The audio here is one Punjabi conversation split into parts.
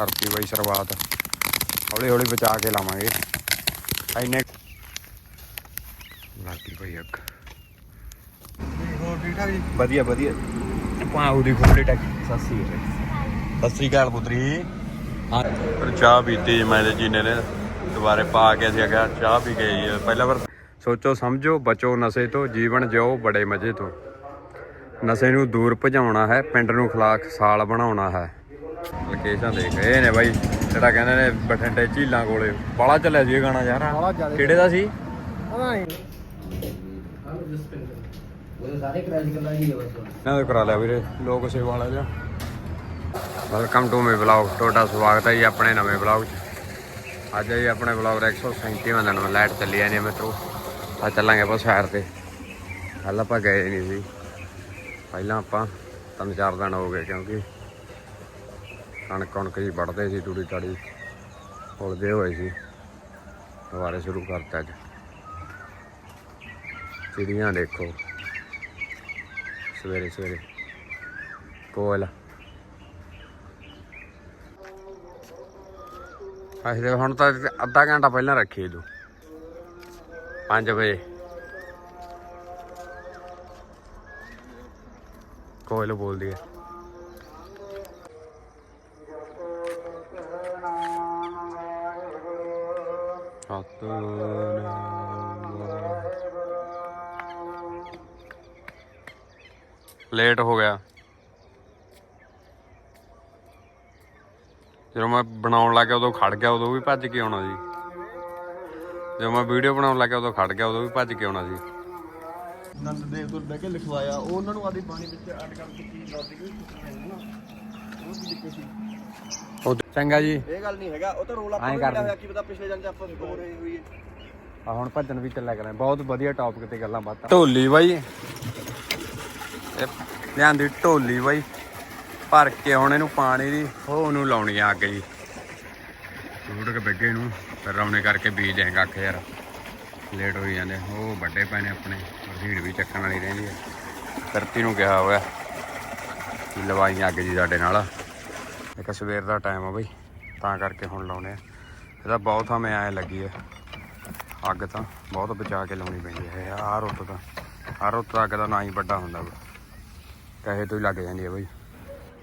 ਕਰਤੀ ਬਈ ਸ਼ੁਰੂਆਤ ਹੌਲੀ ਹੌਲੀ ਬਚਾ ਕੇ ਲਾਵਾਂਗੇ। ਐਨੇ ਲੱਗੀ ਬਈ ਅੱਗ ਹੋਰ ਠੀਕ ਠਾਕ ਜੀ ਵਧੀਆ ਵਧੀਆ ਪਾਉ ਦੀ ਖੋਲੀ ਟੱਕ ਸੱਸੀ ਸਤਿ ਸ੍ਰੀ ਅਕਾਲ ਪੁੱਤਰੀ। ਹਾਂ। ਪਰ ਚਾਹ ਪੀਤੀ ਮੈਂ ਤੇ ਜੀਨੇ ਨੇ ਦੁਬਾਰੇ ਪਾ ਕੇ ਅਸੀਂ ਕਿਹਾ ਚਾਹ ਪੀ ਗਈ ਪਹਿਲਾ ਵਾਰ ਸੋਚੋ ਸਮਝੋ ਬਚੋ ਨਸ਼ੇ ਤੋਂ ਜੀਵਨ ਜਿਓ ਬੜੇ ਮਜ਼ੇ ਤੋਂ। ਨਸ਼ੇ ਨੂੰ ਦੂਰ ਭਜਾਉਣਾ ਹੈ ਪਿੰਡ ਨੂੰ ਖਲਾਕ ਸਾਲ ਬਣਾਉਣਾ ਹੈ। ਲੋਕੇਸ਼ਨ ਦੇਖ ਇਹ ਨੇ ਬਾਈ। ਜਿਹੜਾ ਕਹਿੰਦੇ ਨੇ ਬਠਿੰਡੇ ਝੀਲਾਂ ਕੋਲੇ। ਬਾਲਾ ਚੱਲਿਆ ਸੀ ਇਹ ਗਾਣਾ ਯਾਰ। ਕਿਹੜੇ ਦਾ ਸੀ? ਪਤਾ ਨਹੀਂ। ਇਹਨਾਂ ਦੇ ਕਰਾ ਲਿਆ ਵੀਰੇ ਲੋਕ ਸੇਵਾ ਵਾਲਾ ਜਿਹਾ। ਵੈਲਕਮ ਟੂ ਮੇ ਵਲੌਗ ਤੁਹਾਡਾ ਸਵਾਗਤ ਹੈ ਜੀ ਆਪਣੇ ਨਵੇਂ ਵਲੌਗ 'ਚ। ਅੱਜ ਜੀ ਆਪਣੇ ਵਲੌਗ ਦਾ 137ਵਾਂ ਦਿਨ ਲਾਈਟ ਚੱਲੀ ਜਾਂਦੀ ਹੈ ਮਿੱਤਰੋ। ਆ ਚੱਲਾਂਗੇ ਆਪਾਂ ਸੈਰ ਤੇ। ਕੱਲ ਆਪਾਂ ਗਏ ਨਹੀਂ ਸੀ। ਪਹਿਲਾਂ ਆਪਾਂ ਤਿੰਨ ਚਾਰ ਦਿਨ ਹੋ ਗਏ ਕਿਉਂਕਿ ਕਣਕ ਕਣਕ ਜੀ ਵੱਢਦੇ ਸੀ, ਤੂੜੀ ਤਾੜੀ ਉਲਦੇ ਹੋਏ ਸੀ। ਦੁਬਾਰੇ ਸ਼ੁਰੂ ਕਰਤਾ ਅੱਜ ਚਿੜੀਆਂ ਦੇਖੋ। ਸਵੇਰੇ ਸਵੇਰੇ। ਕੋਲ ਅਸੀਂ ਤੇ ਹੁਣ ਤਾਂ ਅੱਧਾ ਘੰਟਾ ਪਹਿਲਾਂ ਰੱਖੀ ਤੂੰ। 5 ਵਜੇ। ਕੋਇਲ ਬੋਲਦੀ ਹੈ। ਲੇਟ ਹੋ ਗਿਆ। ਜਦੋਂ ਮੈਂ ਬਣਾਉਣ ਲੱਗਿਆ ਉਦੋਂ ਖੜ ਗਿਆ ਉਦੋਂ ਵੀ ਭੱਜ ਕੇ ਆਉਣਾ ਸੀ ਜਦੋਂ ਮੈਂ ਵੀਡੀਓ ਬਣਾਉਣ ਲੱਗਿਆ ਉਦੋਂ ਖੜ ਗਿਆ ਉਦੋਂ ਵੀ ਭੱਜ ਕੇ ਆਉਣਾ ਸੀ ਨੰਦ ਦੇਵ ਤੋਂ ਬਹਿ ਕੇ ਲਿਖਵਾਇਆ। ਉਹ ਉਹਨਾਂ ਨੂੰ ਆਦੀ ਪਾਣੀ ਵਿੱਚ ਅੱਡ ਕਰਕੇ ਕੀ ਲੌਜੀਕ ਵੀ ਪੁੱਛਣਾ ਹੈ ਨਾ ਉਹ ਕੀ ਦਿੱਕਤ ਸੀ? ਉਹ ਚੰਗਾ ਜੀ। ਇਹ ਗੱਲ ਨਹੀਂ ਹੈਗਾ। ਉਹ ਤਾਂ ਰੋਲ ਆਪਾਂ ਨੂੰ ਕਰ ਮਿਲਿਆ ਹੋਇਆ ਕੀ ਪਤਾ ਪਿਛਲੇ ਜਨ ਚ ਆਪਾਂ ਹੋ ਰਹੀ ਹੋਈ ਹੈ। ਆ ਹੁਣ ਭੱਜਣ ਵੀ ਚੱਲਿਆ ਕਰਾਂ ਬਹੁਤ ਵਧੀਆ ਟੌਪਿਕ ਤੇ ਗੱਲਾਂ ਬਾਤਾਂ। ਢੋਲੀ ਬਾਈ। ਇਹ ਲਿਆਂਦੀ ਢੋਲੀ ਬਾਈ। ਭਰ ਕੇ ਹੁਣ ਇਹਨੂੰ ਪਾਣੀ ਦੀ ਉਹ ਉਹਨੂੰ ਲਾਉਣੀ ਆ ਅੱਗ ਜੀ। ਰੂੜ ਕੇ ਬੱਗੇ ਨੂੰ ਫਿਰ ਰੌਣੇ ਕਰਕੇ ਬੀਜ ਦੇ ਕੱਖ ਯਾਰ। ਲੇਟ ਹੋਈ ਜਾਂਦੇ, ਉਹ ਵੱਡੇ ਪੈਣੇ ਆਪਣੇ ਰਸੀੜ ਵੀ ਚੱਕਣ ਵਾਲੀ ਰਹਿੰਦੀ ਹੈ ਕਰਤੀ ਨੂੰ ਕਿਹਾ ਹੋਇਆ ਕਿ ਲਵਾਈ ਅੱਗ ਜੀ ਸਾਡੇ ਨਾਲ। ਇੱਕ ਸਵੇਰ ਦਾ ਟਾਈਮ ਆ ਬਈ, ਤਾਂ ਕਰਕੇ ਹੁਣ ਲਾਉਣੇ ਆ। ਇਹਦਾ ਬਹੁਤ ਹਮੇ ਐ ਲੱਗੀ ਹੈ ਅੱਗ ਤਾਂ ਬਹੁਤ ਬਚਾ ਕੇ ਲਾਉਣੀ ਪੈਂਦੀ ਹੈ ਆਹ ਰੁੱਤ ਤਾਂ। ਆਹ ਰੁੱਤ ਅੱਗ ਦਾ ਨਾ ਹੀ ਵੱਡਾ ਹੁੰਦਾ ਵਾ। ਕਹੇ ਤੋਂ ਹੀ ਲੱਗ ਜਾਂਦੀ ਹੈ ਬਈ।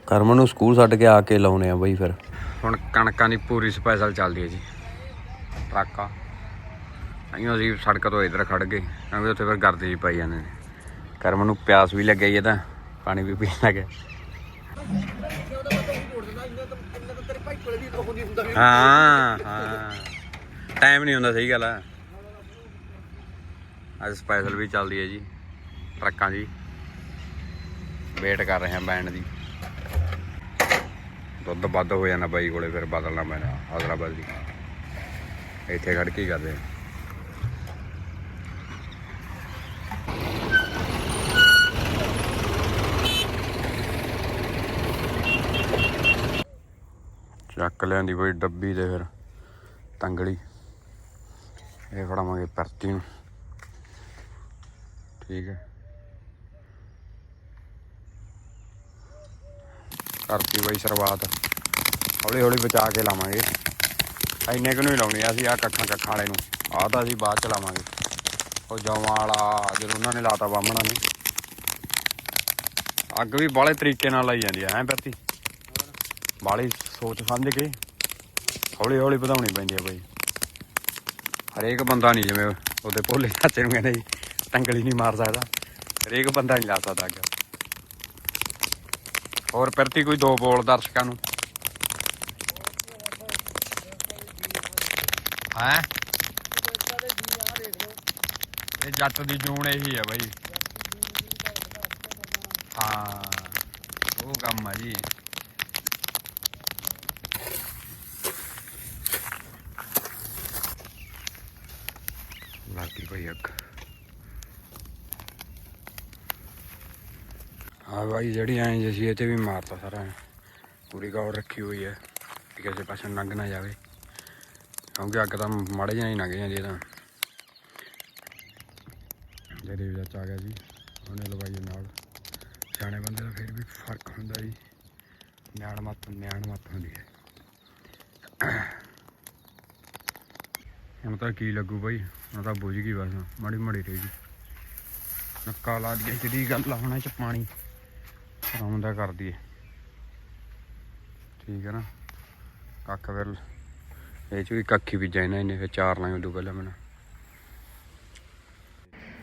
ਕਰਮ ਨੂੰ ਸਕੂਲ ਛੱਡ ਕੇ ਆ ਕੇ ਲਾਉਣੇ ਆ ਬਈ ਫਿਰ। ਹੁਣ ਕਣਕਾਂ ਦੀ ਪੂਰੀ ਸਪੈਸ਼ਲ ਚੱਲਦੀ ਹੈ ਜੀ। ਟਰਾਕਾ ਆਈਓ ਅਸੀਂ ਸੜਕ ਤੋਂ ਇੱਧਰ ਖੜ ਗਏ। ਕਿਉਂਕਿ ਉੱਥੇ ਫਿਰ ਗਰਦ ਜੀ ਪਾਈ ਜਾਂਦੇ ਨੇ। ਕਰਮ ਨੂੰ ਪਿਆਸ ਵੀ ਲੱਗ ਗਈ ਹੈ ਤਾਂ ਪਾਣੀ ਵੀ ਪੀਣ ਲੱਗੇ ਹਾਂ ਹਾਂ। ਟਾਈਮ ਨਹੀਂ ਹੁੰਦਾ ਸਹੀ ਗੱਲ ਆ। ਅੱਜ ਸਪੈਸ਼ਲ ਵੀ ਚੱਲਦੀ ਹੈ ਜੀ ਟਰੱਕਾਂ ਦੀ। ਵੇਟ ਕਰ ਰਹੇ ਹਾਂ ਬੈਂਡ ਦੀ। ਦੁੱਧ ਵੱਧ ਹੋ ਜਾਣਾ ਬਾਈ ਕੋਲੇ, ਫਿਰ ਬਦਲਣਾ ਪੈਣਾ, ਹਜ਼ਰਾਬਾਦ ਦੀ। ਇੱਥੇ ਖੜ ਕੇ ਕਰਦੇ ਆ। ਚੱਕ ਲਿਆਂਦੀ ਕੋਈ ਡੱਬੀ ਤੇ ਫਿਰ ਤੰਗਲੀ ਇਹ ਫੜਾਵਾਂਗੇ ਪਰਤੀ ਨੂੰ। ਠੀਕ ਹੈ। ਕਰਤੀ ਬਈ ਸ਼ੁਰੂਆਤ। ਹੌਲੀ ਹੌਲੀ ਬਚਾ ਕੇ ਲਾਵਾਂਗੇ। ਇੰਨੇ ਕੁ ਨੂੰ ਹੀ ਲਾਉਣੀ ਆ ਅਸੀਂ ਆ ਕੱਖਾਂ ਕੱਖਾਂ ਵਾਲੇ ਨੂੰ। ਆਹ ਤਾਂ ਅਸੀਂ ਬਾਅਦ ਚ ਲਾਵਾਂਗੇ। ਉਹ ਜਵਾਂ ਵਾਲਾ ਜਦੋਂ ਉਹਨਾਂ ਨੇ ਲਾਤਾ ਬਾਹਮਣਾ ਨੇ। ਅੱਗ ਵੀ ਬਾਲੇ ਤਰੀਕੇ ਨਾਲ ਲਾਈ ਜਾਂਦੀ ਆ ਐਂ ਪ੍ਰਤੀ? ਬਾਲੀ ਸੋਚ ਸਮਝ ਕੇ ਹੌਲੀ ਹੌਲੀ ਵਧਾਉਣੀ ਪੈਂਦੀ ਆ ਬਾਈ। ਹਰੇਕ ਬੰਦਾ ਨਹੀਂ ਜਿਵੇਂ ਉਹਦੇ ਭੋਲੇ ਚਾਚੇ ਨੂੰ ਕਹਿੰਦੇ ਜੀ ਟੰਗਲੀ ਨਹੀਂ ਮਾਰ ਸਕਦਾ। ਹਰੇਕ ਬੰਦਾ ਨਹੀਂ ਲਾ ਸਕਦਾ ਅੱਗ। ਹੋਰ ਪ੍ਰਤੀ ਕੋਈ ਦੋ ਬੋਲ ਦਰਸ਼ਕਾਂ ਨੂੰ। ਹੈ? ਇਹ ਜੱਟ ਦੀ ਜੂਨ ਇਹੀ ਹੈ ਬਾਈ। ਹਾਂ, ਉਹ ਕੰਮ ਆ ਜੀ। ਦਵਾਈ ਜਿਹੜੀ ਐਂ ਐ ਇਹ ਤੇ ਵੀ ਮਾਰਤਾ ਸਾਰਾ ਪੂਰੀ ਗੌਰ ਰੱਖੀ ਹੋਈ ਹੈ ਕਿ ਕਿਸੇ ਪਾਸੇ ਲੰਘ ਨਾ ਜਾਵੇ। ਕਿਉਂਕਿ ਅੱਗ ਤਾਂ ਮਾੜੇ ਜਿਹਾ ਹੀ ਲੰਘ ਜਾਂਦੀ ਇਹ ਤਾਂ। ਜਿਹੜੇ ਵਿੱਚ ਆ ਗਿਆ ਜੀ, ਉਹਨੇ ਲਵਾਈ ਨਾਲ। ਸਿਆਣੇ ਬੰਦੇ ਦਾ ਫਿਰ ਵੀ ਫ਼ਰਕ ਹੁੰਦਾ ਜੀ। ਨਿਆਣ ਮੱਤ ਨਿਆਣ ਮੱਤ ਹੁੰਦੀ ਹੈ ਹੁਣ ਤਾਂ ਕੀ ਲੱਗੂ ਬਾਈ, ਹੁਣ ਤਾਂ ਬੁਝ ਗਈ ਬਸ। ਮਾੜੀ ਮਾੜੀ ਰਹੀ ਨੱਕਾ ਲਾ ਜਿਹੜੀ ਗੱਲ ਆ ਚ ਪਾਣੀ। ਆਉਂਦਾ ਕਰ ਦਈਏ। ਠੀਕ ਹੈ ਨਾ? ਕੱਖ ਫਿਰ ਇਹ ਚ ਵੀ ਕੱਖੀ ਬੀਜਾਂ ਇਹਨਾਂ ਨੇ ਫਿਰ ਚਾਰ ਲਾਂਗੇ ਉਦੋਂ ਪਹਿਲਾਂ ਮੈਨਾਂ।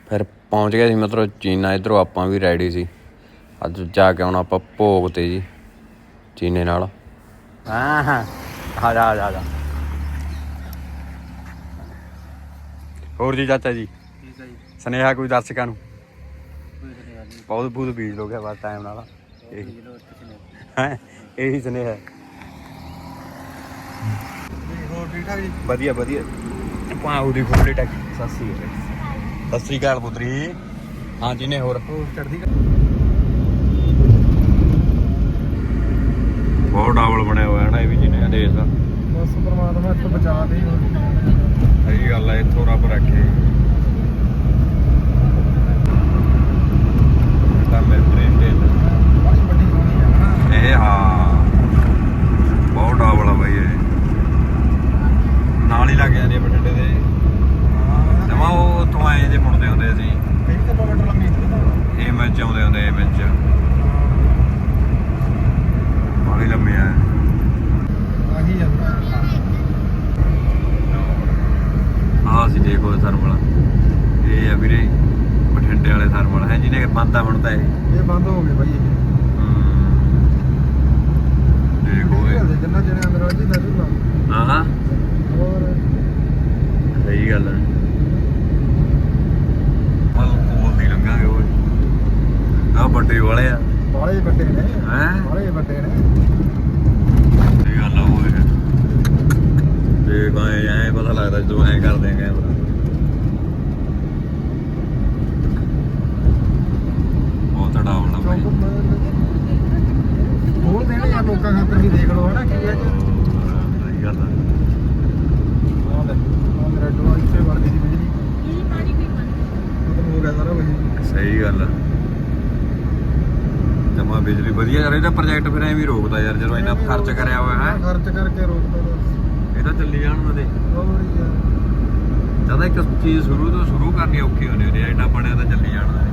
ਫਿਰ ਪਹੁੰਚ ਗਏ ਸੀ ਮਤਲਬ ਚੀਨਾ ਇਧਰੋਂ ਆਪਾਂ ਵੀ ਰੈਡੀ ਸੀ। ਅੱਜ ਜਾ ਕੇ ਆਉਣਾ ਆਪਾਂ ਭੋਗ ਤੇ ਜੀ ਚੀਨੇ ਨਾਲ। ਹਾਂ ਹਾਂ। ਆ ਜਾ ਆ ਜਾ ਆ ਜਾ। ਹੋਰ ਜੀ ਚਾਚਾ ਜੀ? ਠੀਕ ਹੈ ਜੀ। ਸਨੇਹਾ ਕੋਈ ਦਰਸ਼ਕਾਂ ਨੂੰ? ਬਹੁਤ ਬਹੁਤ ਬੀਜ ਲੋਗੇ ਬਸ ਟਾਈਮ ਨਾਲ। ਇਹੀ। ਲੋ ਹੈ? ਇਹੀ ਸਨੇਹਾ। ਹੋਰ ਠੀਕ ਠਾਕ ਜੀ ਵਧੀਆ ਵਧੀਆ। ਪਾਉ ਦੀ ਖੋਲੇ ਟੱਕੀ ਸਤਿ ਸ੍ਰੀ ਅਕਾਲ। ਸਤਿ ਸ੍ਰੀ ਅਕਾਲ ਪੁੱਤਰੀ। ਹਾਂ ਜੀ ਨੇ ਹੋਰ। ਹੋਰ ਚੜਦੀ ਬਹੁਤ ਡਾਵਲ ਬਣਿਆ ਹੋਇਆ ਹੈ ਨਾ ਇਹ ਵੀ ਜਿਹਨੇ ਦੇਸ਼ ਦਾ ਬਸ ਪਰਮਾਤਮਾ ਇੱਥੋਂ ਬਚਾ ਦੇ ਸਹੀ ਗੱਲ ਹੈ ਇੱਥੋਂ ਰੱਬ ਰੱਖੇ ਤਾਂ ਮੈਂ ਟ੍ਰੇਨ ਤੇ ਬੜੀ ਵੱਡੀ ਹੋਣੀ ਆ ਹਨਾ ਇਹ ਹਾਂ ਬਹੁਤ ਡਾਵਲ ਆ ਬਈ ਇਹ ਨਾਲ ਹੀ ਲੱਗ ਜਾਂਦੀ ਆ ਬਠਿੰਡੇ ਦੇ ਜਮਾ ਉਹ ਉੱਥੋਂ ਆਏ ਜੇ ਮੁੜਦੇ ਹੁੰਦੇ ਸੀ ਕਈ ਕਿਲੋਮੀਟਰ ਲੰਮੀ ਇਹ ਮੈਚ ਆਉਂਦੇ ਹੁੰਦੇ ਇਹ ਮੈਚ ਬਾਲੀ ਲੰਮੀ ਆ ਆਹੀ ਜਾਂਦਾ ਆਹ ਸੀ ਦੇਖੋ ਥਰਮਲ ਇਹ ਆ ਵੀਰੇ ਬਠਿੰਡੇ ਵਾਲੇ ਥਰਮਲ ਹੈ ਜਿਹਨੇ ਬੰਦਾ ਹੁਣ ਤਾਂ ਇਹ ਇਹ ਬੰਦ ਹੋ ਗਏ ਬਾਈ ਇਹ ਦੇਖੋ ਇਹ ਇਹ ਜਿੰਨਾ ਜਣੇ ਅੰਦਰ ਵਾਜੀ ਦਾ ਜੂਗਾ ਹਾਂ ਹਾਂ ਹੋਰ ਸਹੀ ਗੱਲ ਹੈ ਮਲ ਕੋਲ ਦੀ ਲੰਘਾਂਗੇ ਓਏ ਆ ਵੱਡੇ ਵਾਲੇ ਆ ਬਾਲੇ ਵੱਡੇ ਨੇ ਹੈਂ? ਬਾਲੇ ਵੱਡੇ ਨੇ ਸਹੀ ਗੱਲ ਆ ਓਏ ਦੇਖ ਆਏ ਐ ਪਤਾ ਲੱਗਦਾ ਜਦੋਂ ਐ ਕਰਦੇ ਆ ਕੈਮਰਾ ਬਹੁਤ ਡਾਉਣਾ ਭਾਈ ਹੋਰ ਦੇਣੇ ਯਾਰ ਲੋਕਾਂ ਖਾਤਰ ਵੀ ਦੇਖ ਲਓ ਹਨਾ ਕੀ ਹੈ ਜੀ ਸਹੀ ਗੱਲ ਆ ਆਹ ਲੈ ਆਹ ਮੇਰਾ ਡੋਆ ਇੱਥੇ ਵੜ ਗਈ ਸੀ ਬਿਜਲੀ ਖਤਮ ਹੋ ਗਿਆ ਸਾਰਾ ਬਿਜਲੀ ਸਹੀ ਗੱਲ ਆ ਜਮਾ ਬਿਜਲੀ ਵਧੀਆ ਯਾਰ ਇਹਦਾ ਪ੍ਰੋਜੈਕਟ ਫਿਰ ਐਵੇਂ ਹੀ ਰੋਕਦਾ ਯਾਰ ਜਦੋਂ ਇੰਨਾ ਖਰਚ ਕਰਿਆ ਹੋਇਆ ਹੈ। ਖਰਚ ਕਰਕੇ ਰੋਕਦਾ ਬਸ। ਇਹ ਤਾਂ ਚੱਲੀ ਜਾਣ ਉਹਨਾਂ ਦੇ ਹੋਰ ਯਾਰ। ਜਦੋਂ ਇੱਕ ਚੀਜ਼ ਸ਼ੁਰੂ ਤੋਂ ਸ਼ੁਰੂ ਕਰਨੀ ਔਖੀ ਹੁੰਦੀ ਹੁੰਦੀ ਹੈ ਐਡਾ ਬਣਿਆ ਤਾਂ ਚੱਲੀ ਜਾਣਾ ਹੈ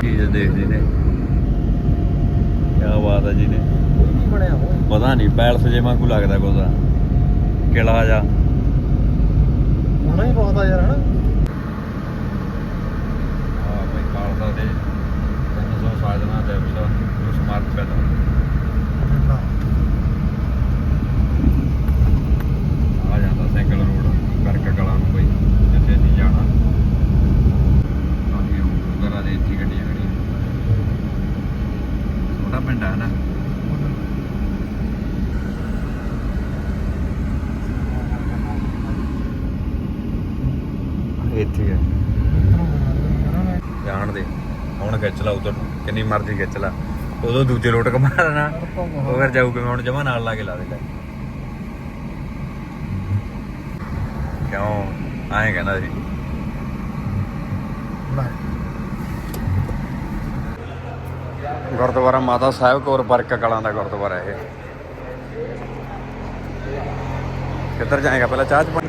ਚੀਜ਼ ਦੇਖਦੇ ਨੇ। ਕੀ ਬਾਤ ਹੈ ਜੀ ਨੇ। ਬਣਿਆ ਹੋ ਪਤਾ ਨਹੀਂ ਪੈਲਸ ਜੇ ਵਾਂਗੂ ਲੱਗਦਾ ਕੁਝ ਕਿਲਾ ਜਾ। ਹੋਣਾ ਹੀ ਬਹੁਤ ਆ ਯਾਰ ਹਨਾ? ਹਾਂ ਬਈ ਖਾਲਸਾ ਦੇ 300 ਸਾਜਣਾ ਦਿਵਸ ਨੂੰ ਸਮਰਪਿਤ ਆ ਜਾਂਦਾ ਸਾਈਕਲ ਰੋਡ ਕਰਕੇ ਕਲਾਂ ਨੂੰ ਬਈ, ਜਿੱਥੇ ਨਹੀਂ ਜਾਣਾ। ਬਾਕੀ ਉਹ ਘਰਾਂ ਦੇ ਇੱਥੇ ਗੱਡੀਆਂ ਖੜੀਆਂ ਛੋਟਾ ਪਿੰਡ ਹੈ ਨਾ। ਇੱਥੇ ਹੈ ਜਾਣ ਦੇ। ਹੁਣ ਖਿੱਚ ਲਾ ਉਧਰ ਕਿੰਨੀ ਮਰਜ਼ੀ ਖਿੱਚ ਲਾ। ਉਦੋਂ ਦੂਜੇ ਲੋਟ ਕਮਾ ਉਹ ਫਿਰ ਜਾਊ ਕਿਵੇਂ ਹੁਣ ਜਮਾ ਨਾਲ ਲਾ ਕੇ ਲਾ ਦੇ ਲੈ ਕਿਉਂ? ਐਂ ਕਹਿੰਦਾ ਸੀ। ਗੁਰਦੁਆਰਾ ਮਾਤਾ ਸਾਹਿਬ ਕੌਰ ਬਰਕ ਕਲਾਂ ਦਾ ਗੁਰਦੁਆਰਾ ਇਹ। ਕਿੱਧਰ ਜਾਏਗਾ? ਪਹਿਲਾਂ ਚਾਹ ਚ ਪਾਣੀ।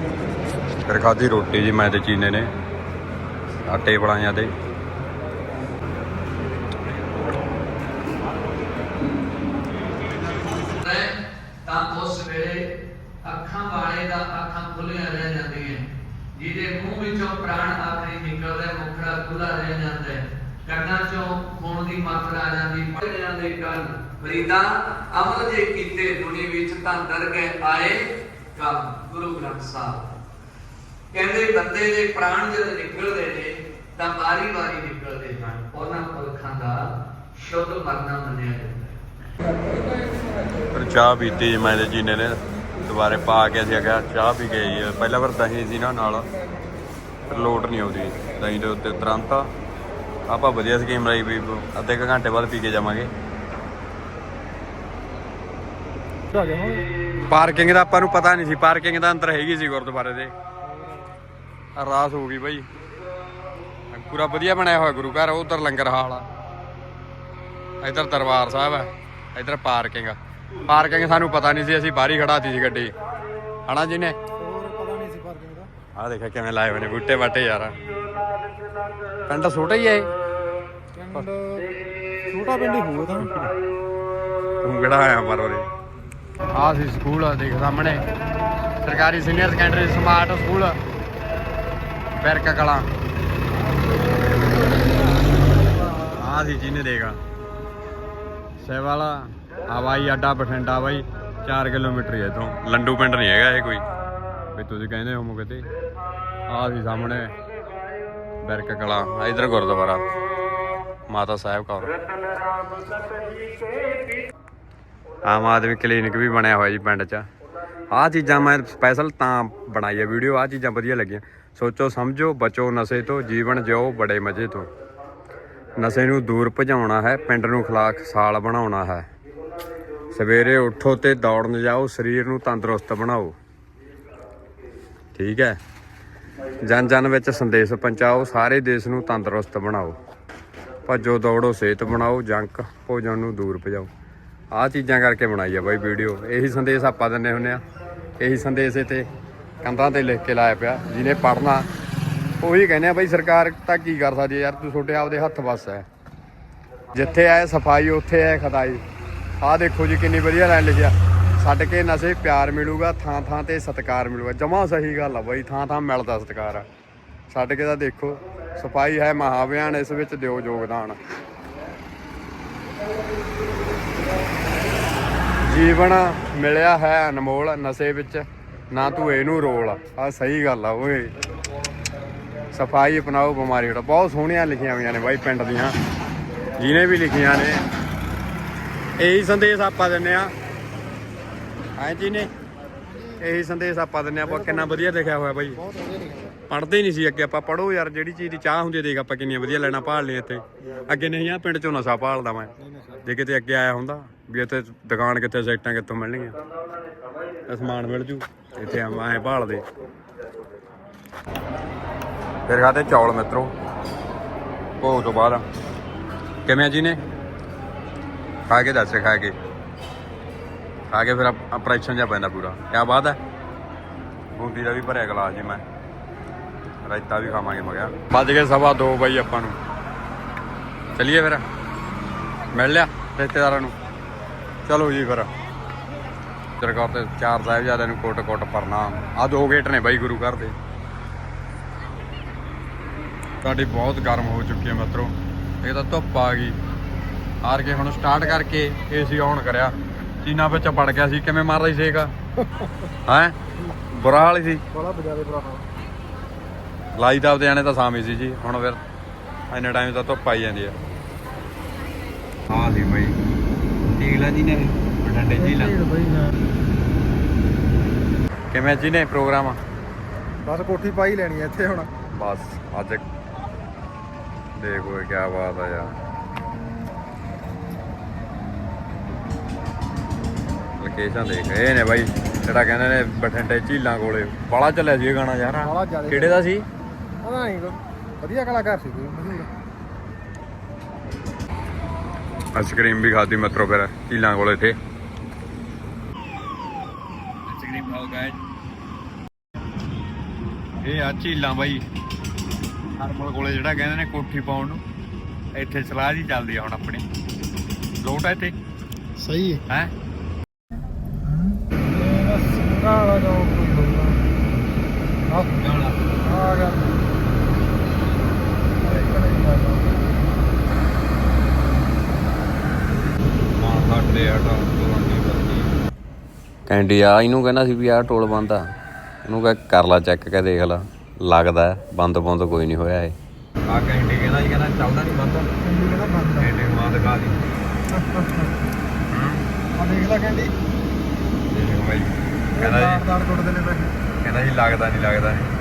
ਫਿਰ ਖਾਧੀ ਰੋਟੀ ਜੀ, ਮੈਂ ਤੇ ਚੀਨੇ ਨੇ। ਆਟੇ ਟੇਬਲਾਂ ਤੇ ਹੈ ਤਾਂ ਉਸ ਵੇਲੇ ਅੱਖਾਂ ਵਾਲੇ ਦਾ ਅੱਖਾਂ ਖੁੱਲੀਆਂ ਰਹਿ ਜਾਂਦੀਆਂ ਜਿਹਦੇ ਮੂੰਹ ਵਿੱਚੋਂ ਪ੍ਰਾਣ ਆਖਰੀ ਨਿਕਲਦਾ ਹੈ, ਮੁਖੜਾ ਖੁੱਲਾ ਰਹਿ ਜਾਂਦਾ ਹੈ ਕੰਨਾਂ ਚੋਂ ਖੂਨ ਦੀ ਮਾਤਰਾ ਆ ਜਾਂਦੀ ਪੜ ਜਾਂਦੇ ਕੰਨ ਫਰੀਦਾ, ਅਮਲ ਜੇ ਕੀਤੇ ਦੁਨੀ ਵਿੱਚ ਤਾਂ ਦਰ ਆਏ ਕੰਮ, ਗੁਰੂ ਗ੍ਰੰਥ ਸਾਹਿਬ। ਕਹਿੰਦੇ, ਬੰਦੇ ਦੇ ਪ੍ਰਾਣ ਜਦ ਨਿਕਲਦੇ ਨੇ, ਤਾਂ ਵਾਰੀ ਵਾਰੀ ਨਿਕਲਦੇ ਹਨ। ਉਹਨਾਂ ਪੁਰਖਾਂ ਦਾ ਸ਼ੁੱਧ ਮਰਨਾ ਮੰਨਿਆ ਜਾਂਦਾ ਹੈ। ਚਾਹ ਪੀਤੀ ਮੈਂ ਤੇ ਜੀਨੇ ਨੇ ਦੁਬਾਰੇ ਪਾ ਕੇ ਅਸੀਂ ਆਖਿਆ, ਚਾਹ ਪੀ ਗਏ ਜੀ ਪਹਿਲਾਂ ਵਾਰ ਦਹੀਂ ਸੀ ਨਾ ਨਾਲ ਫਿਰ ਲੋਟ ਨਹੀਂ ਆਉਂਦੀ। ਦਹੀਂ ਦੇ ਉੱਤੇ ਤੁਰੰਤ। ਆਪਾਂ ਵਧੀਆ ਸਕੀਮ ਲਾਈ ਵੀ, ਅੱਧੇ ਕੁ ਘੰਟੇ ਬਾਅਦ ਪੀ ਕੇ ਜਾਵਾਂਗੇ। ਆ ਪਾਰਕਿੰਗ ਦਾ ਆਪਾਂ ਨੂੰ ਪਤਾ ਨਹੀਂ ਸੀ ਪਾਰਕਿੰਗ ਦਾ ਅੰਦਰ ਹੈਗੀ ਸੀ ਗੁਰਦੁਆਰੇ ਦੇ। ਅਰਦਾਸ ਹੋ ਗਈ ਬਾਈ। ਪੂਰਾ ਵਧੀਆ ਬਣਿਆ ਹੋਇਆ ਗੁਰੂ ਘਰ ਉਧਰ ਲੰਗਰ ਹਾਲ ਆ। ਇਧਰ ਦਰਬਾਰ ਸਾਹਿਬ ਹੈ ਇਧਰ ਪਾਰਕਿੰਗ ਪਾਰਕਿੰਗ ਸਾਨੂੰ ਪਤਾ ਨਹੀਂ ਸੀ ਅਸੀਂ ਬਾਹਰ ਹੀ ਖੜਾਤੀ ਸੀ ਗੱਡੀ। ਹਨਾ ਜੀ ਨੇ? ਹੋਰ ਪਤਾ ਨਹੀਂ ਸੀ ਆਹ ਦੇਖਿਆ ਕਿਵੇਂ ਲਾਏ ਹੋਏ ਨੇ ਬੂਟੇ ਬਾਟੇ ਯਾਰ। ਪਿੰਡ ਛੋਟਾ ਹੀ ਹੈ ਇਹ? ਪਿੰਡ ਛੋਟਾ ਪਿੰਡ ਹੀ ਹੋਊਗਾ ਤਾਂ। ਕਿਹੜਾ ਆਇਆ ਪਰ ਉਰੇ ਆਹ ਸੀ ਸਕੂਲ ਦੇਖ ਸਾਹਮਣੇ। ਸਰਕਾਰੀ senior secondary smart school Bairak Kalan. ਆਹ ਸੀ ਜਿਹਨੇ ਦੇਗਾ ਸੇਵਾਲਾ ਹਵਾਈ ਅੱਡਾ, ਬਠਿੰਡਾ ਬਾਈ 4 ਕਿਲੋਮੀਟਰ ਹੀ ਹੈ ਇਥੋਂ। ਲੰਡੂ ਪਿੰਡ ਨਹੀਂ ਹੈਗਾ ਇਹ ਕੋਈ। ਵੀ ਤੁਸੀਂ ਕਹਿੰਦੇ ਹੋ ਕਿਤੇ ਆਹ ਸੀ ਸਾਹਮਣੇ ਬੈਰਕ ਕਲਾਂ। ਇਧਰ ਗੁਰਦੁਆਰਾ। ਮਾਤਾ ਸਾਹਿਬ ਕੌਰ ਆਮ ਆਦਮੀ ਕਲੀਨਿਕ ਵੀ ਬਣਿਆ ਹੋਇਆ ਜੀ ਪਿੰਡ 'ਚ। ਆਹ ਚੀਜ਼ਾਂ ਮੈਂ ਸਪੈਸ਼ਲ ਤਾਂ ਬਣਾਈ ਹੈ ਵੀਡੀਓ ਆਹ ਚੀਜ਼ਾਂ ਵਧੀਆ ਲੱਗੀਆਂ। ਸੋਚੋ, ਸਮਝੋ, ਬਚੋ, ਨਸ਼ੇ ਤੋਂ ਜੀਵਨ ਜਿਓ ਬੜੇ ਮਜ਼ੇ ਤੋਂ। ਨਸ਼ੇ ਨੂੰ ਦੂਰ ਭਜਾਉਣਾ ਹੈ, ਪਿੰਡ ਨੂੰ ਖਲਾਕ ਸਾਲ ਬਣਾਉਣਾ ਹੈ। ਸਵੇਰੇ ਉੱਠੋ ਤੇ ਦੌੜਨ ਜਾਓ, ਸਰੀਰ ਨੂੰ ਤੰਦਰੁਸਤ ਬਣਾਓ। ਠੀਕ ਹੈ? ਜਨ ਜਨ ਵਿੱਚ ਸੰਦੇਸ਼ ਪਹੁੰਚਾਓ, ਸਾਰੇ ਦੇਸ਼ ਨੂੰ ਤੰਦਰੁਸਤ ਬਣਾਓ। ਭੱਜੋ ਦੌੜੋ, ਸਿਹਤ ਬਣਾਓ, ਜੰਕ ਭੋਜਨ ਨੂੰ ਦੂਰ ਭਜਾਓ। ਆਹ ਚੀਜ਼ਾਂ ਕਰਕੇ ਬਣਾਈ ਆ ਬਾਈ ਵੀਡੀਓ। ਇਹੀ ਸੰਦੇਸ਼ ਆਪਾਂ ਦਿੰਨੇ ਹੁੰਨੇ ਆ। ਇਹੀ ਸੰਦੇਸ਼ ਇੱਥੇ ਕੰਧਾਂ ਤੇ ਲਿਖ ਕੇ ਲਾਇਆ ਪਿਆ, ਜਿਹਨੇ ਪੜਨਾ ਉਹੀ ਕਹਿੰਦੇ ਆ ਬਾਈ, ਸਰਕਾਰ ਤਾਂ ਕੀ ਕਰ ਸਕਦੀ ਯਾਰ, ਤੂੰ ਛੋਟੇ ਆਪਦੇ ਹੱਥ ਵੱਸ ਹੈ। ਜਿੱਥੇ ਆਏ ਸਫ਼ਾਈ, ਉੱਥੇ ਹੈ ਖਦਾਈ। ਆਹ ਦੇਖੋ ਜੀ, ਕਿੰਨੀ ਵਧੀਆ ਲਾਈਨ ਲਿਖਿਆ। ਛੱਡ ਕੇ ਨਸ਼ੇ, ਪਿਆਰ ਮਿਲੂਗਾ, ਥਾਂ ਥਾਂ ਤੇ ਸਤਿਕਾਰ ਮਿਲੂਗਾ। ਜਮਾ ਸਹੀ ਗੱਲ ਆ ਬਾਈ, ਥਾਂ ਥਾਂ ਮਿਲਦਾ ਸਤਿਕਾਰ ਆ। ਛੱਡ ਕੇ ਤਾਂ ਦੇਖੋ, ਸਫ਼ਾਈ ਹੈ ਮਹਾਅਭਿਆਨ ਇਸ ਵਿੱਚ ਦਿਓ ਯੋਗਦਾਨ। ਜੀਵਨ ਮਿਲਿਆ ਹੈ ਅਨਮੋਲ ਨਸ਼ੇ ਵਿੱਚ, ਨਾ ਤੂੰ ਇਹਨੂੰ ਰੋਲ। ਆ ਸਹੀ ਗੱਲ ਆ ਓਏ। ਸਫ਼ਾਈ ਅਪਣਾਓ ਬਿਮਾਰੀ ਹਟਾਓ ਬਹੁਤ ਸੋਹਣੀਆਂ ਲਿਖੀਆਂ ਹੋਈਆਂ ਨੇ ਬਾਈ ਪਿੰਡ ਦੀਆਂ। ਜਿਹਨੇ ਵੀ ਲਿਖੀਆਂ ਨੇ। ਇਹੀ ਸੰਦੇਸ਼ ਆਪਾਂ ਦਿੰਨੇ ਆ ਹਾਂ ਜੀ ਨੇ ਇਹੀ ਸੰਦੇਸ਼ ਆਪਾਂ ਦਿੰਨੇ ਆਪਾਂ ਕਿੰਨਾ ਵਧੀਆ ਲਿਖਿਆ ਹੋਇਆ ਬਾਈ। ਪੜਦੇ ਹੀ ਨਹੀਂ ਸੀ ਅੱਗੇ। ਆਪਾਂ ਪੜੋ ਯਾਰ, ਜਿਹੜੀ ਚੀਜ਼ ਦੀ ਚਾਹ ਹੁੰਦੀ ਦੇਖ ਆਪਾਂ ਕਿੰਨੀਆਂ ਵਧੀਆ ਲੈਣਾ ਭਾਲ ਲਈਆਂ ਇੱਥੇ। ਅੱਗੇ ਨਹੀਂ ਆ, ਪਿੰਡ ਚੋਂ ਨਸ਼ਾ ਭਾਲਦਾ ਮੈਂ। ਜੇ ਕਿਤੇ ਅੱਗੇ ਆਇਆ ਹੁੰਦਾ। ਵੀ ਇੱਥੇ ਦੁਕਾਨ ਕਿੱਥੇ ਸੈਕਟਾਂ ਕਿੱਥੋਂ ਮਿਲਣਗੀਆਂ? ਸਮਾਨ ਮਿਲ ਜੂ, ਇੱਥੇ ਆਏ ਭਾਲਦੇ। ਫਿਰ ਖਾਤੇ ਚੌਲ ਮਿੱਤਰੋ। ਭੋਗ ਤੋਂ ਬਾਅਦ। ਕਿਵੇਂ ਜੀ ਨੇ ਖਾ ਕੇ ਦੱਸ, ਖਾ ਕੇ। ਖਾ ਕੇ ਫਿਰ ਆਪਰੇਸ਼ਨ ਜਾ ਪੈਂਦਾ ਪੂਰਾ। ਕਿਆ ਬਾਤ ਹੈ। ਬੂੰਦੀ ਦਾ ਵੀ ਭਰਿਆ ਗਲਾਸ ਜੀ ਮੈਂ। ਰਾਇਤਾ ਵੀ ਖਾਵਾਂਗੇ ਮਗਿਆ। ਵੱਜ ਗਏ ਸਵਾ 2 ਬਾਈ ਆਪਾਂ ਨੂੰ। ਚਲਿਏ ਫਿਰ। ਮਿਲ ਲਿਆ ਰਿਸ਼ਤੇਦਾਰਾਂ ਨੂੰ। ਚਲੋ ਜੀ ਫਿਰ। ਸਰਕਾਰ ਤੇ ਚਾਰ ਸਾਹਿਬਜ਼ਾਦਿਆਂ ਨੂੰ ਕੋਟ ਕੋਟ ਪਰਨਾ ਆ ਦੋ ਗੇਟ ਨੇ ਬਾਈ ਗੁਰੂ ਘਰ ਦੇ। ਸਾਡੀ ਬਹੁਤ ਗਰਮ ਹੋ ਚੁੱਕੀ ਹੈ ਮਿੱਤਰੋ। ਇਹ ਤਾਂ ਧੁੱਪ ਆ ਗਈ। ਹਾਰ ਕੇ ਹੁਣ ਸਟਾਰਟ ਕਰਕੇ ਏਸੀ ਆਨ ਕਰਿਆ। ਚੀਨਾ ਵਿੱਚ ਵੜ ਗਿਆ ਸੀ ਕਿਵੇਂ ਮਾਰ ਰਹੀ ਸੇਕ ਹੈ? ਬੁਰਾ ਹਾਲ ਸੀ। ਬੜਾ ਬਜਾਦੇ ਭਰਾ ਲਾਈ ਤਾਂ ਆਪਦੇ ਆਣੇ ਤਾਂ ਸਾਮੀ ਸੀ ਜੀ। ਹੁਣ ਫਿਰ ਇੰਨੇ ਟਾਈਮ ਤਾਂ ਧੁੱਪ ਆਈ ਜਾਂਦੀ ਆ ਹਾਂ ਸੀ ਟੀਲਾ ਜੀ ਨੇ ਬਠਿੰਡੇ ਝੀਲਾਂ ਬਈ ਹਾਂ ਕਿਵੇਂ ਜੀ ਨੇ ਪ੍ਰੋਗਰਾਮ? ਬਸ ਕੋਠੀ ਪਾਈ ਲੈਣੀ ਐ ਇੱਥੇ ਹੁਣ। ਬਸ ਅੱਜ ਦੇਖੋ ਇਹ ਕੀ ਬਾਤ ਆ ਯਾਰ। ਲੋਕੇਸ਼ਨ ਦੇਖ ਇਹ ਨੇ ਬਾਈ ਜਿਹੜਾ ਕਹਿੰਦੇ ਨੇ ਬਠਿੰਡੇ ਝੀਲਾਂ ਕੋਲੇ। ਬਾਲਾ ਚੱਲਿਆ ਸੀ ਇਹ ਗਾਣਾ ਯਾਰ। ਜ਼ਿਆਦਾ ਕਿਹੜੇ ਦਾ ਸੀ? ਪਤਾ ਨਹੀਂ ਵਧੀਆ ਕਲਾਕਾਰ ਸੀ ਕੋਈ। ਆਈਸਕ੍ਰੀਮ ਵੀ ਖਾਦੀ ਮਤਰੋ ਫਿਰ ਝੀਲਾਂ ਕੋਲੇ ਤੇ ਆਈਸਕ੍ਰੀਮ ਖਾਓ ਗਾਇਸ ਇਹ ਆ ਝੀਲਾਂ ਬਾਈ। ਹਰਮਲ ਕੋਲੇ ਜਿਹੜਾ ਕਹਿੰਦੇ ਨੇ ਕੋਠੀ ਪਾਉਣ ਨੂੰ। ਇੱਥੇ ਸਲਾਹ ਜੀ ਚੱਲਦੀ ਆ ਹੁਣ ਆਪਣੀ। ਲੋਟ ਹੈ ਇੱਥੇ? ਸਹੀ ਹੈ। ਹੈ? ਕਾਲਾ ਜੋ ਆ ਇਹਨੂੰ ਕਹਿੰਦਾ ਸੀ ਵੀ ਆਹ ਟੋਲ ਬੰਦ ਆ। ਉਹਨੂੰ ਕਹ ਕਰ ਲਾ ਚੈੱਕ ਕੇ ਦੇਖ ਲਾ। ਲੱਗਦਾ ਹੈ, ਬੰਦ ਬੰਦ ਕੋਈ ਨਹੀਂ ਹੋਇਆ ਇਹ। ਆ ਕੈਂਡੀ ਕਹਿੰਦਾ ਜੀ ਕਹਿੰਦਾ ਚੱਲਦਾ ਨਹੀਂ ਬੰਦ। ਕੰਡੀ ਕਹਿੰਦਾ ਬੰਦ ਆ। ਕੈਂਡੀ ਨੂੰ ਮਾਂ ਦਿਖਾ ਦੀ। ਆ ਦੇਖ ਲੈ ਕੰਡੀ। ਦੇਖ ਬਾਈ। ਕਹਿੰਦਾ ਜੀ ਦਾੜ ਨੇ ਕਹਿੰਦਾ ਜੀ ਲੱਗਦਾ ਨਹੀਂ ਲੱਗਦਾ ਨਹੀਂ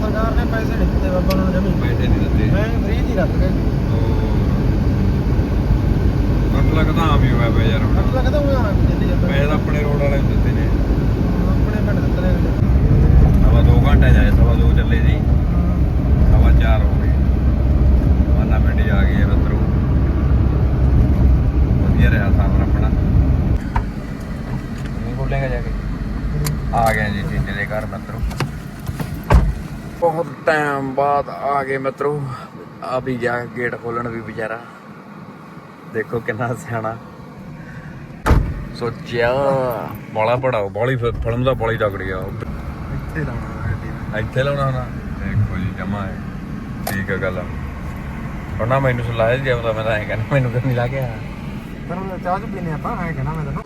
ਸਰਕਾਰ ਨੇ ਪੈਸੇ ਨਹੀਂ ਦਿੱਤੇ ਬਾਬਾ ਨੂੰ ਜਮੀ। ਪੈਸੇ ਨਹੀਂ ਦਿੱਤੇ। ਮੈਂ ਫ੍ਰੀ ਦੀ ਰੱਖ ਗਏ ਕੱਟ ਲੱਗਦਾ ਆਮ ਹੀ ਹੋਇਆ ਪਿਆ ਯਾਰ ਹੁਣ। ਮੈਨੂੰ ਲੱਗਦਾ ਉਹ ਆ ਚੱਲੀ ਜਾਂਦਾ ਪੈਸੇ ਤਾਂ ਆਪਣੇ ਰੋਡ ਵਾਲੇ ਨੂੰ ਦਿੱਤੇ ਨੇ। ਆਪਣੇ ਪਿੰਡ ਦਿੱਤੇ ਨੇ ਸਵਾ 2 ਘੰਟੇ ਜਾਏ ਸਵਾ 2 ਚੱਲੇ ਜੀ। ਸਵਾ 4 ਹੋ ਗਏ। ਮਾਨਾ ਮੰਡੀ ਆ ਗਈ ਹੈ ਮਿੱਤਰੋ ਵਧੀਆ ਰਿਹਾ ਆਪਣਾ। ਨਹੀਂ ਬੋਲੇਗਾ ਜਾ ਕੇ। ਆ ਗਏ ਜੀ ਚੀਨੇ ਦੇ ਘਰ ਮਿੱਤਰੋ ਬਹੁਤ ਟਾਈਮ ਬਾਅਦ ਆ ਗਏ ਮਿੱਤਰੋ। ਆ ਵੀ ਗਿਆ ਗੇਟ ਖੋਲਣ ਵੀ ਵਿਚਾਰਾ। ਦੇਖੋ ਕਿੰਨਾ ਸਿਆਣਾ। ਸੋਚਿਆ ਬੋਲਾ ਪੜਾਓ ਬੋਲੀ ਫਿਲਮ ਦਾ ਬੋਲੀ ਤਕੜੀ ਆ ਇੱਥੇ ਲਾਉਣਾ ਨੂੰ। ਇੱਥੇ ਲਾਉਣਾ ਹੋਣਾ? ਦੇਖੋ ਜੀ ਜਮਾ ਹੈ। ਠੀਕ ਹੈ ਗੱਲ ਹੁਣ ਨਾ ਮੈਨੂੰ ਸੁਲਾਇਆ ਜੀ ਮੈਂ ਤਾਂ ਐਂ ਕਹਿੰਦਾ ਮੈਨੂੰ ਕਿਉਂ ਨਹੀਂ ਲਾ ਕੇ ਆਇਆ? ਪਰ ਉਹ ਚਾਹ ਚੁ ਪੀਨੇ ਆਪਾਂ ਐਂ ਕਹਿਣਾ ਮੈਂ ਤੈਨੂੰ।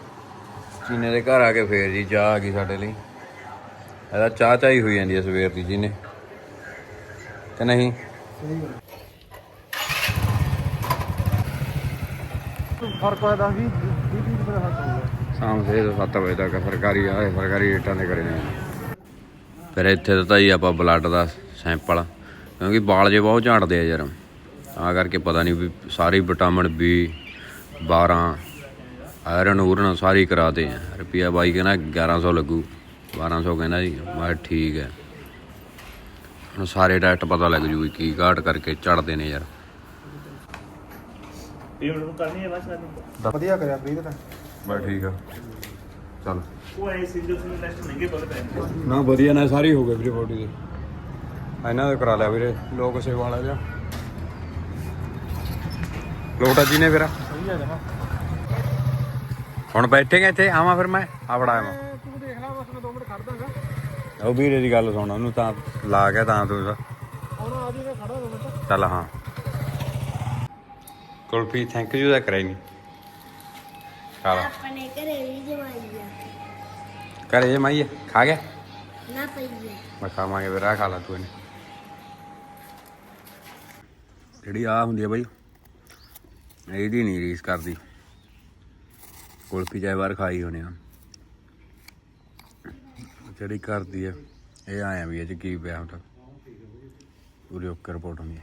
ਚੀਨੇ ਦੇ ਘਰ ਆ ਕੇ ਫੇਰ ਜੀ ਚਾਹ ਆ ਗਈ ਸਾਡੇ ਲਈ। ਇਹਦਾ ਚਾਹ ਚਾਹੀ ਹੋਈ ਜਾਂਦੀ ਹੈ ਸਵੇਰ ਦੀ ਜੀ ਨੇ ਕਿ ਨਹੀਂ? ਫ਼ਰਕ ਹੋਇਆ 10 20 20 ਰੁਪਏ ਦਾ ਸ਼ਾਮ ਦੇ 7 ਵਜੇ ਤੱਕ ਸਰਕਾਰੀ ਆਏ ਸਰਕਾਰੀ ਰੇਟਾਂ ਦੇ ਕਰੇ ਨੇ ਫਿਰ ਇੱਥੇ ਤਾਂ ਹੀ ਆਪਾਂ ਬਲੱਡ ਦਾ ਸੈਂਪਲ ਕਿਉਂਕਿ ਬਾਲ ਜੇ ਬਹੁਤ ਝਾੜਦੇ ਆ ਯਾਰ। ਤਾਂ ਕਰਕੇ ਪਤਾ ਨਹੀਂ ਵੀ ਸਾਰੇ ਵਿਟਾਮਿਨ ਬੀ 12 ਆਇਰਨ ਉਰਨ ਸਾਰੀ ਕਰਾਤੇ ਆ। ਰੁਪਿਆ ਬਾਈ ਕਹਿੰਦਾ 1100 ਲੱਗੂ 1200 ਕਹਿੰਦਾ ਜੀ ਮੈਂ ਠੀਕ ਹੈ। ਹੁਣ ਸਾਰੇ ਡਾਕਟਰ ਪਤਾ ਲੱਗ ਜੂ ਵੀ ਕੀ ਘਾਟ ਕਰਕੇ ਝੜਦੇ ਨੇ ਯਾਰ। ਵਧੀਆ ਕਰਿਆ ਪ੍ਰੀਤ ਨੇ। ਬਸ ਠੀਕ ਆ। ਚੱਲ। ਉਹ ਐ ਸਿੰਗਲ ਸਿੰਗਲ ਟੈਸਟ ਮਹਿੰਗੇ ਬਹੁਤ ਨਾ ਵਧੀਆ ਨਾ ਸਾਰੀ ਹੋ ਗਈ ਵੀਰੇ ਬੋਡੀ ਦੇ। ਇਹਨਾਂ ਦਾ ਕਰਾ ਲਿਆ ਵੀਰੇ ਲੋਕ ਸੇਵਾ ਵਾਲਾ ਜਿਹਾ। ਲੋਟਾ ਜੀ ਨੇ ਫਿਰ। ਸਹੀ ਆ ਜਮਾ ਹੁਣ ਬੈਠੇਗੇ ਇੱਥੇ ਆਵਾਂ ਫਿਰ ਮੈਂ ਆ ਬੜਾ ਆਵਾਂ ਤੂੰ ਦੇਖ ਲੈ ਬਸ ਮੈਂ 2 ਮਿੰਟ ਖੜ ਦਾਂਗਾ ਉਹ ਵੀਰੇ ਦੀ ਗੱਲ ਸੁਣ ਉਹਨੂੰ ਤਾਂ ਲਾ ਕੇ ਤਾਂ ਤੂੰ ਹੁਣ ਆ ਜੀ ਮੈਂ ਖੜਾ 2 ਮਿੰਟ ਚੱਲ ਹਾਂ। ਕੁਲਪੀ ਥੈਂਕ ਯੂ ਦਾ ਕਰਾਈ ਨਹੀਂ ਖਾ ਲਾ ਆਪਣੇ ਘਰੇ ਵੀ ਜਮਾਈ ਆ। ਘਰੇ ਜੇ ਮਾਈ ਖਾ ਗਿਆ? ਨਾ ਪਈ ਆ। ਮੈਂ ਖਾਵਾਂਗੇ ਫਿਰ ਆ ਖਾ ਲਾ ਤੂੰ ਇਹਨੇ। ਜਿਹੜੀ ਆ ਹੁੰਦੀ ਆ ਬਾਈ ਇਹਦੀ ਨਹੀਂ ਰੀਸ ਕਰਦੀ। ਕੁਲਫੀ ਜਾਏ ਵਾਰ ਖਾਈ ਹੋਣੇ ਆ। ਜਿਹੜੀ ਕਰਦੀ ਆ, ਇਹ ਆਇਆ ਵੀ ਇਹ ਚ ਕੀ ਪਿਆ ਹੁੰਦਾ? ਪੂਰੀ ਓਕੇ ਰਿਪੋਰਟ ਹੁੰਦੀ ਆ।